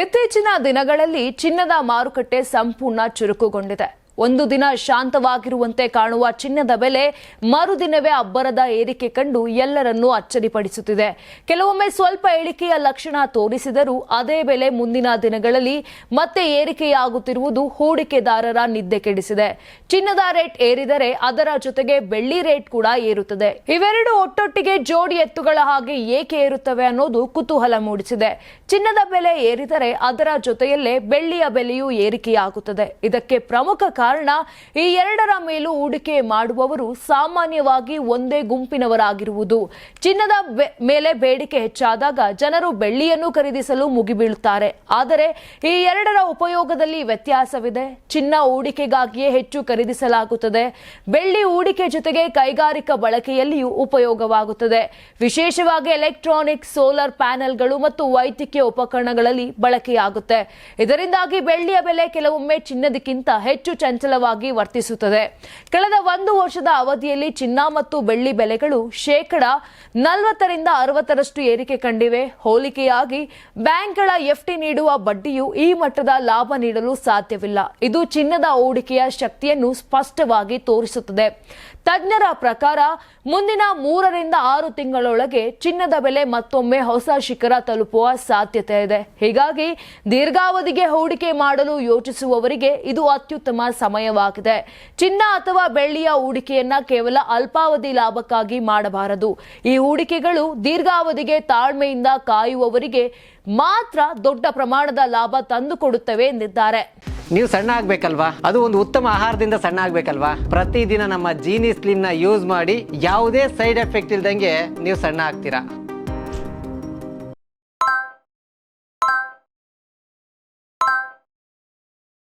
ಇತ್ತೀಚಿನ ದಿನಗಳಲ್ಲಿ ಚಿನ್ನದ ಮಾರುಕಟ್ಟೆ ಸಂಪೂರ್ಣ ಚುರುಕುಗೊಂಡಿದೆ. ಒಂದು ದಿನ ಶಾಂತವಾಗಿರುವಂತೆ ಕಾಣುವ ಚಿನ್ನದ ಬೆಲೆ ಮರುದಿನವೇ ಅಬ್ಬರದ ಏರಿಕೆ ಕಂಡು ಎಲ್ಲರನ್ನೂ ಅಚ್ಚರಿಪಡಿಸುತ್ತಿದೆ. ಕೆಲವೊಮ್ಮೆ ಸ್ವಲ್ಪ ಇಳಿಕೆಯ ಲಕ್ಷಣ ತೋರಿಸಿದರೂ ಅದೇ ಬೆಲೆ ಮುಂದಿನ ದಿನಗಳಲ್ಲಿ ಮತ್ತೆ ಏರಿಕೆಯಾಗುತ್ತಿರುವುದು ಹೂಡಿಕೆದಾರರ ನಿದ್ದೆ ಕೆಡಿಸಿದೆ. ಚಿನ್ನದ ರೇಟ್ ಏರಿದರೆ ಅದರ ಜೊತೆಗೆ ಬೆಳ್ಳಿ ರೇಟ್ ಕೂಡ ಏರುತ್ತದೆ. ಇವೆರಡು ಒಟ್ಟೊಟ್ಟಿಗೆ ಜೋಡಿ ಎತ್ತುಗಳ ಹಾಗೆ ಏಕೆ ಏರುತ್ತವೆ ಅನ್ನೋದು ಕುತೂಹಲ ಮೂಡಿಸಿದೆ. ಚಿನ್ನದ ಬೆಲೆ ಏರಿದರೆ ಅದರ ಜೊತೆಯಲ್ಲೇ ಬೆಳ್ಳಿಯ ಬೆಲೆಯೂ ಏರಿಕೆಯಾಗುತ್ತದೆ. ಇದಕ್ಕೆ ಪ್ರಮುಖ ಕಾರಣ ಈ ಎರಡರ ಮೇಲೂ ಹೂಡಿಕೆ ಮಾಡುವವರು ಸಾಮಾನ್ಯವಾಗಿ ಒಂದೇ ಗುಂಪಿನವರಾಗಿರುವುದು. ಚಿನ್ನದ ಮೇಲೆ ಬೇಡಿಕೆ ಹೆಚ್ಚಾದಾಗ ಜನರು ಬೆಳ್ಳಿಯನ್ನು ಖರೀದಿಸಲು ಮುಗಿಬೀಳುತ್ತಾರೆ. ಆದರೆ ಈ ಎರಡರ ಉಪಯೋಗದಲ್ಲಿ ವ್ಯತ್ಯಾಸವಿದೆ. ಚಿನ್ನ ಹೂಡಿಕೆಗಾಗಿಯೇ ಹೆಚ್ಚು ಖರೀದಿಸಲಾಗುತ್ತದೆ. ಬೆಳ್ಳಿ ಹೂಡಿಕೆ ಜೊತೆಗೆ ಕೈಗಾರಿಕಾ ಬಳಕೆಯಲ್ಲಿಯೂ ಉಪಯೋಗವಾಗುತ್ತದೆ. ವಿಶೇಷವಾಗಿ ಎಲೆಕ್ಟ್ರಾನಿಕ್, ಸೋಲಾರ್ ಪ್ಯಾನೆಲ್ಗಳು ಮತ್ತು ವೈದ್ಯಕೀಯ ಉಪಕರಣಗಳಲ್ಲಿ ಬಳಕೆಯಾಗುತ್ತೆ. ಇದರಿಂದಾಗಿ ಬೆಳ್ಳಿಯ ಬೆಲೆ ಕೆಲವೊಮ್ಮೆ ಚಿನ್ನದಕ್ಕಿಂತ ಹೆಚ್ಚು ಚಂಚಲವಾಗಿ ವರ್ತಿಸುತ್ತದೆ. ಕಳೆದ ಒಂದು ವರ್ಷದ ಅವಧಿಯಲ್ಲಿ ಚಿನ್ನ ಮತ್ತು ಬೆಳ್ಳಿ ಬೆಲೆಗಳು ಶೇಕಡ ನಲವತ್ತರಿಂದ ಅರವತ್ತರಷ್ಟು ಏರಿಕೆ ಕಂಡಿವೆ. ಹೋಲಿಕೆಯಾಗಿ ಬ್ಯಾಂಕ್ಗಳ ಎಫ್ಟಿ ನೀಡುವ ಬಡ್ಡಿಯು ಈ ಮಟ್ಟದ ಲಾಭ ನೀಡಲು ಸಾಧ್ಯವಿಲ್ಲ. ಇದು ಚಿನ್ನದ ಹೂಡಿಕೆಯ ಶಕ್ತಿಯನ್ನು ಸ್ಪಷ್ಟವಾಗಿ ತೋರಿಸುತ್ತದೆ. ತಜ್ಞರ ಪ್ರಕಾರ, ಮುಂದಿನ ಮೂರರಿಂದ ಆರು ತಿಂಗಳೊಳಗೆ ಚಿನ್ನದ ಬೆಲೆ ಮತ್ತೊಮ್ಮೆ ಹೊಸ ಶಿಖರ ತಲುಪುವ ಸಾಧ್ಯತೆ ಇದೆ. ಹೀಗಾಗಿ ದೀರ್ಘಾವಧಿಗೆ ಹೂಡಿಕೆ ಮಾಡಲು ಯೋಚಿಸುವವರಿಗೆ ಇದು ಅತ್ಯುತ್ತಮ ಸಮಯವಾಗಿದೆ. ಚಿನ್ನ ಅಥವಾ ಬೆಳ್ಳಿಯ ಹೂಡಿಕೆಯನ್ನ ಕೇವಲ ಅಲ್ಪಾವಧಿ ಲಾಭಕ್ಕಾಗಿ ಮಾಡಬಾರದು. ಈ ಹೂಡಿಕೆಗಳು ದೀರ್ಘಾವಧಿಗೆ ತಾಳ್ಮೆಯಿಂದ ಕಾಯುವವರಿಗೆ ಮಾತ್ರ ದೊಡ್ಡ ಪ್ರಮಾಣದ ಲಾಭ ತಂದುಕೊಡುತ್ತವೆ ಎಂದಿದ್ದಾರೆ. ನೀವು ಸಣ್ಣ ಆಗ್ಬೇಕಲ್ವಾ? ಅದು ಒಂದು ಉತ್ತಮ ಆಹಾರದಿಂದ ಸಣ್ಣ ಆಗ್ಬೇಕಲ್ವಾ? ಪ್ರತಿದಿನ ನಮ್ಮ ಜೀನಿ ಸ್ಲಿಮ್ನ ಯೂಸ್ ಮಾಡಿ ಯಾವುದೇ ಸೈಡ್ ಎಫೆಕ್ಟ್ ಇಲ್ದಂಗೆ ನೀವು ಸಣ್ಣ ಆಗ್ತೀರಾ?